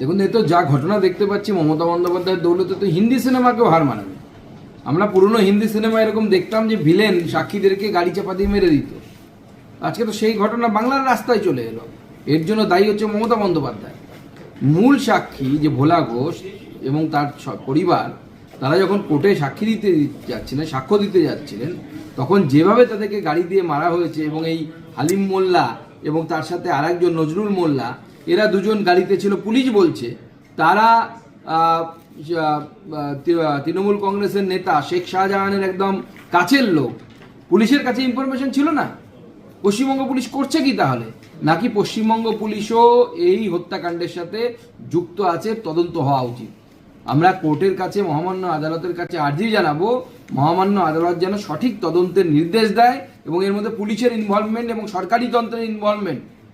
দেখুন এ তো যা ঘটনা দেখতে পাচ্ছি, মমতা বন্দ্যোপাধ্যায়ের দৌলতে তো হিন্দি সিনেমাকেও হার মানাবে আমরা পুরনো হিন্দি সিনেমা এরকম দেখতাম যে ভিলেন সাক্ষীদেরকে গাড়ি চাপা দিয়ে মেরে দিত। আজকে তো সেই ঘটনা বাংলার রাস্তায় চলে এলো। এর জন্য দায়ী হচ্ছে মমতা বন্দ্যোপাধ্যায়। মূল সাক্ষী যে ভোলা ঘোষ এবং তার পরিবার, তারা যখন কোর্টে সাক্ষী দিতে যাচ্ছিলেন, সাক্ষ্য দিতে যাচ্ছিলেন, তখন যেভাবে তাদেরকে গাড়ি দিয়ে মারা হয়েছে এবং এই হালিম মোল্লা এবং তার সাথে আরেকজন নজরুল মোল্লা এরা দুজন গাড়িতে ছিল, পুলিশ বলছে। তারা তৃণমূল কংগ্রেসের নেতা শেখ শাহজাহানের একদম কাছের লোক। পুলিশের কাছে ইনফরমেশন ছিল না। পশ্চিমবঙ্গ পুলিশ করছে কি তাহলে? নাকি পশ্চিমবঙ্গ পুলিশও এই হত্যাকাণ্ডের সাথে যুক্ত আছে, তদন্ত হওয়া উচিত। আমরা কোর্টের কাছে, মহামান্য আদালতের কাছে আর্জি জানাব, মহামান্য আদালত যেন সঠিক তদন্তের নির্দেশ দেয় এবং এর মধ্যে পুলিশের ইনভলভমেন্ট এবং সরকারি তন্ত্রের ইনভলভমেন্ট